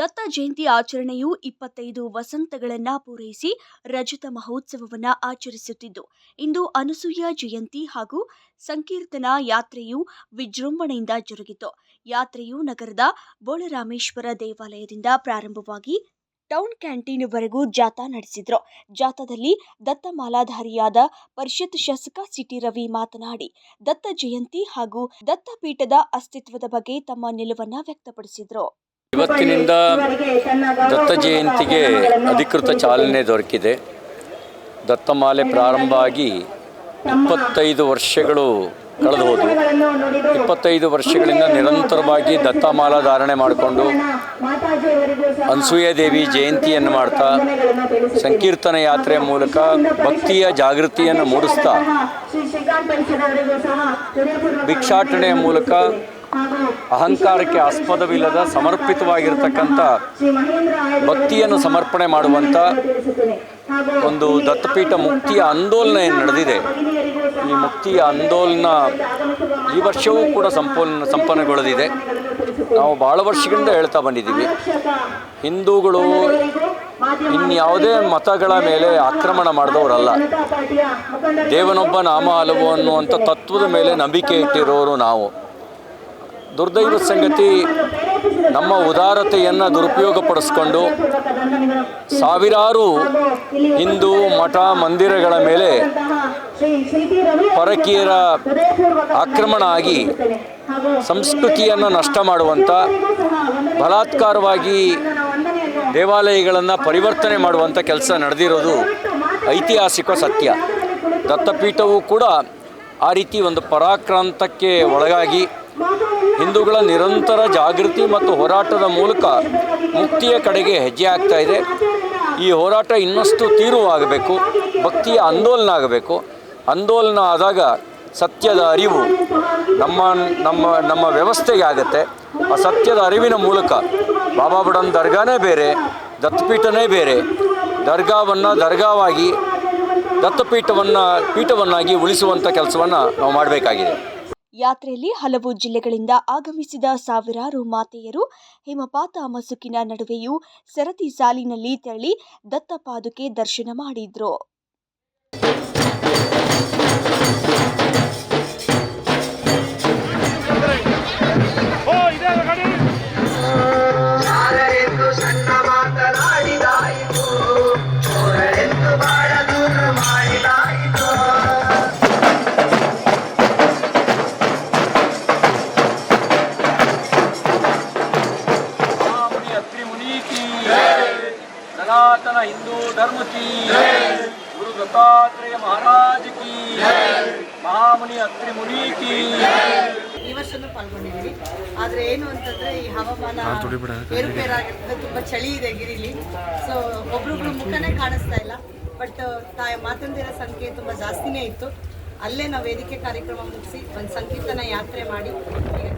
ದತ್ತ ಜಯಂತಿ ಆಚರಣೆಯು ಇಪ್ಪತ್ತೈದು ವಸಂತಗಳನ್ನ ಪೂರೈಸಿ ರಜತ ಮಹೋತ್ಸವವನ್ನ ಆಚರಿಸುತ್ತಿದ್ದು, ಇಂದು ಅನಸೂಯ ಜಯಂತಿ ಹಾಗೂ ಸಂಕೀರ್ತನಾ ಯಾತ್ರೆಯು ವಿಜೃಂಭಣೆಯಿಂದ ಜರುಗಿತು. ಯಾತ್ರೆಯು ನಗರದ ಬೋಳರಾಮೇಶ್ವರ ದೇವಾಲಯದಿಂದ ಪ್ರಾರಂಭವಾಗಿ ಟೌನ್ ಕ್ಯಾಂಟೀನ್ವರೆಗೂ ಜಾಥಾ ನಡೆಸಿದ್ರು. ಜಾಥಾದಲ್ಲಿ ದತ್ತ ಮಾಲಾಧಾರಿಯಾದ ಪರಿಷತ್ ಶಾಸಕ ಸಿಟಿ ರವಿ ಮಾತನಾಡಿ, ದತ್ತ ಜಯಂತಿ ಹಾಗೂ ದತ್ತಪೀಠದ ಅಸ್ತಿತ್ವದ ಬಗ್ಗೆ ತಮ್ಮ ನಿಲುವನ್ನ ವ್ಯಕ್ತಪಡಿಸಿದ್ರು. ಇವತ್ತಿನಿಂದ ದತ್ತ ಜಯಂತಿಗೆ ಅಧಿಕೃತ ಚಾಲನೆ ದೊರಕಿದೆ. ದತ್ತಮಾಲೆ ಪ್ರಾರಂಭ ಆಗಿ ಇಪ್ಪತ್ತೈದು ವರ್ಷಗಳು ಕಳೆದು ಹೋದವು. ಇಪ್ಪತ್ತೈದು ವರ್ಷಗಳಿಂದ ನಿರಂತರವಾಗಿ ದತ್ತಮಾಲಾ ಧಾರಣೆ ಮಾಡಿಕೊಂಡು ಅನಸೂಯ ದೇವಿ ಜಯಂತಿಯನ್ನು ಮಾಡ್ತಾ ಸಂಕೀರ್ತನ ಯಾತ್ರೆ ಮೂಲಕ ಭಕ್ತಿಯ ಜಾಗೃತಿಯನ್ನು ಮೂಡಿಸ್ತಾ ಭಿಕ್ಷಾಟನೆಯ ಮೂಲಕ ಅಹಂಕಾರಕ್ಕೆ ಆಸ್ಪದವಿಲ್ಲದ, ಸಮರ್ಪಿತವಾಗಿರ್ತಕ್ಕಂಥ ಭಕ್ತಿಯನ್ನು ಸಮರ್ಪಣೆ ಮಾಡುವಂಥ ಒಂದು ದತ್ತಪೀಠ ಮುಕ್ತಿಯ ಆಂದೋಲನ ಏನು ನಡೆದಿದೆ. ಈ ಮುಕ್ತಿಯ ಆಂದೋಲನ ಈ ವರ್ಷವೂ ಕೂಡ ಸಂಪೂರ್ಣ ಸಂಪನ್ನಗೊಳ್ಳದಿದೆ ನಾವು ಭಾಳ ವರ್ಷಗಳಿಂದ ಹೇಳ್ತಾ ಬಂದಿದ್ದೀವಿ. ಹಿಂದೂಗಳು ಇನ್ಯಾವುದೇ ಮತಗಳ ಮೇಲೆ ಆಕ್ರಮಣ ಮಾಡಿದವರಲ್ಲ. ದೇವನೊಬ್ಬ ನಾಮ ಹಲವು ಅನ್ನುವಂಥ ತತ್ವದ ಮೇಲೆ ನಂಬಿಕೆ ಇಟ್ಟಿರೋರು ನಾವು. ದುರ್ದೈವ ಸಂಗತಿ ನಮ್ಮ ಉದಾರತೆಯನ್ನು ದುರುಪಯೋಗಪಡಿಸ್ಕೊಂಡು ಸಾವಿರಾರು ಹಿಂದೂ ಮಠ ಮಂದಿರಗಳ ಮೇಲೆ ಪರಕೀಯರ ಆಕ್ರಮಣ ಆಗಿ ಸಂಸ್ಕೃತಿಯನ್ನು ನಷ್ಟ ಮಾಡುವಂಥ ಬಲಾತ್ಕಾರವಾಗಿ ದೇವಾಲಯಗಳನ್ನು ಪರಿವರ್ತನೆ ಮಾಡುವಂಥ ಕೆಲಸ ನಡೆದಿರೋದು ಐತಿಹಾಸಿಕ ಸತ್ಯ. ದತ್ತಪೀಠವು ಕೂಡ ಆ ರೀತಿ ಒಂದು ಪರಾಕ್ರಾಂತಕ್ಕೆ ಒಳಗಾಗಿ ಹಿಂದೂಗಳ ನಿರಂತರ ಜಾಗೃತಿ ಮತ್ತು ಹೋರಾಟದ ಮೂಲಕ ಮುಕ್ತಿಯ ಕಡೆಗೆ ಹೆಜ್ಜೆ ಆಗ್ತಾ ಇದೆ. ಈ ಹೋರಾಟ ಇನ್ನಷ್ಟು ತೀರುವಾಗಬೇಕು ಭಕ್ತಿಯ ಆಂದೋಲನ ಆಗಬೇಕು. ಆಂದೋಲನ ಆದಾಗ ಸತ್ಯದ ಅರಿವು ನಮ್ಮ ನಮ್ಮ ನಮ್ಮ ವ್ಯವಸ್ಥೆಗೆ ಆಗುತ್ತೆ. ಆ ಸತ್ಯದ ಅರಿವಿನ ಮೂಲಕ ಬಾಬಾ ಬುಡನ್ ದರ್ಗಾನೇ ಬೇರೆ, ದತ್ತಪೀಠನೇ ಬೇರೆ. ದರ್ಗಾವನ್ನು ದರ್ಗಾವಾಗಿ ದತ್ತಪೀಠವನ್ನು ಪೀಠವನ್ನಾಗಿ ಉಳಿಸುವಂಥ ಕೆಲಸವನ್ನು ನಾವು ಮಾಡಬೇಕಾಗಿದೆ. ಯಾತ್ರೆಯಲ್ಲಿ ಹಲವು ಜಿಲ್ಲೆಗಳಿಂದ ಆಗಮಿಸಿದ ಸಾವಿರಾರು ಮಾತೆಯರು ಹಿಮಪಾತ ಮಸುಕಿನ ನಡುವೆಯೂ ಸರತಿ ಸಾಲಿನಲ್ಲಿ ತೆರಳಿ ದತ್ತಪಾದುಕೆ ದರ್ಶನ ಮಾಡಿದ್ರು. ಮುನಿ ಕಿ ಸನಾತನ ಹಿಂದೂ ಧರ್ಮ ಕೀ ಗುರು ದತ್ತಾತ್ರೇಯ ಮಹಾರಾಜ ಕಿ ಮಹಾಮುನಿ ಅತ್ರಿ ಮುನಿ ಕಿ ಈ ವರ್ಷನೂ ಪಾಲ್ಗೊಂಡಿದ್ದೀವಿ. ಆದರೆ ಏನು ಅಂತಂದ್ರೆ ಈ ಹವಾಮಾನ ಏರುಪೇರಾಗಿರ್ತದೆ ತುಂಬಾ ಚಳಿ ಇದೆ ಗಿರಿಲಿ. ಸೊ ಒಬ್ರೊಬ್ರು ಮುಖನೇ ಕಾಣಿಸ್ತಾ ಇಲ್ಲ. ಬಟ್ ತಾಯಿ ಮಾತಂದಿರ ಸಂಖ್ಯೆ ತುಂಬಾ ಜಾಸ್ತಿನೇ ಇತ್ತು. ಅಲ್ಲೇ ನಾವು ವೇದಿಕೆ ಕಾರ್ಯಕ್ರಮ ಮುಗಿಸಿ ಒಂದು ಸಂಕೀರ್ತನ ಯಾತ್ರೆ ಮಾಡಿ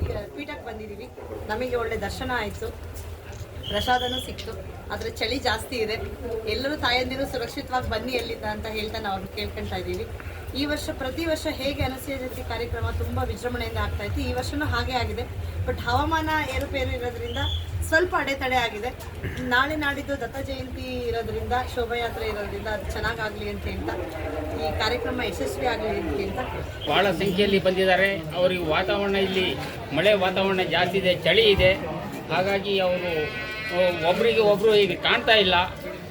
ಈಗ ಪೀಠಕ್ಕೆ ಬಂದಿದ್ದೀವಿ. ನಮಗೆ ಒಳ್ಳೆ ದರ್ಶನ ಆಯಿತು. ಪ್ರಸಾದನೂ ಸಿಕ್ತು. ಆದರೆ ಚಳಿ ಜಾಸ್ತಿ ಇದೆ. ಎಲ್ಲರೂ ತಾಯಂದಿರು ಸುರಕ್ಷಿತವಾಗಿ ಬನ್ನಿ ಎಲ್ಲಿಂದ ಅಂತ ಹೇಳ್ತಾ ನಾವು ಅವ್ರನ್ನ ಕೇಳ್ಕೊಳ್ತಾ ಇದ್ದೀವಿ. ಈ ವರ್ಷ ಪ್ರತಿ ವರ್ಷ ಹೇಗೆ ಅನಸೂಯ ಜಯಂತಿ ಕಾರ್ಯಕ್ರಮ ತುಂಬ ವಿಜೃಂಭಣೆಯಿಂದ ಆಗ್ತಾ ಇತ್ತು. ಈ ವರ್ಷನೂ ಹಾಗೆ ಆಗಿದೆ. ಬಟ್ ಹವಾಮಾನ ಏರುಪೇರು ಇರೋದ್ರಿಂದ ಸ್ವಲ್ಪ ಅಡೆತಡೆ ಆಗಿದೆ. ನಾಳೆ ನಾಡಿದ್ದು ದತ್ತ ಜಯಂತಿ ಇರೋದ್ರಿಂದ, ಶೋಭಾಯಾತ್ರೆ ಇರೋದ್ರಿಂದ ಅದು ಚೆನ್ನಾಗಾಗಲಿ ಅಂತ ಹೇಳ್ತಾ, ಈ ಕಾರ್ಯಕ್ರಮ ಯಶಸ್ವಿ ಆಗಲಿ ಅಂತ ಹೇಳ್ತಾ. ಭಾಳ ಸಂಖ್ಯೆಯಲ್ಲಿ ಬಂದಿದ್ದಾರೆ. ಅವರಿಗೆ ವಾತಾವರಣ ಇಲ್ಲಿ ಮಳೆ ವಾತಾವರಣ ಜಾಸ್ತಿ ಇದೆ, ಚಳಿ ಇದೆ. ಹಾಗಾಗಿ ಅವರು ಒಬ್ಬರಿಗೆ ಒಬ್ಬರು ಈಗ ಕಾಣ್ತಾ ಇಲ್ಲ.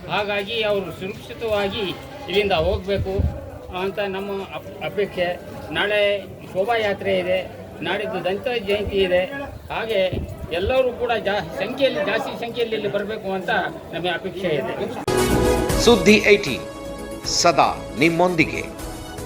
ಹಾಗಾಗಿ ಅವರು ಸುರಕ್ಷಿತವಾಗಿ ಇಲ್ಲಿಂದ ಹೋಗಬೇಕು ಅಂತ ನಮ್ಮ ಅಪ್- ಅಪೇಕ್ಷೆ. ನಾಳೆ ಶೋಭಾಯಾತ್ರೆ ಇದೆ. ನಾಡಿದ್ದು ದಂತ ಜಯಂತಿ ಇದೆ. ಹಾಗೆ ಎಲ್ಲರೂ ಕೂಡ ಜಾ ಸಂಖ್ಯೆಯಲ್ಲಿ, ಜಾಸ್ತಿ ಸಂಖ್ಯೆಯಲ್ಲಿ ಇಲ್ಲಿ ಬರಬೇಕು ಅಂತ ನಮ್ಮ ಅಪೇಕ್ಷೆ ಇದೆ. ಸುದ್ದಿ ಐಟಿ ಸದಾ ನಿಮ್ಮೊಂದಿಗೆ.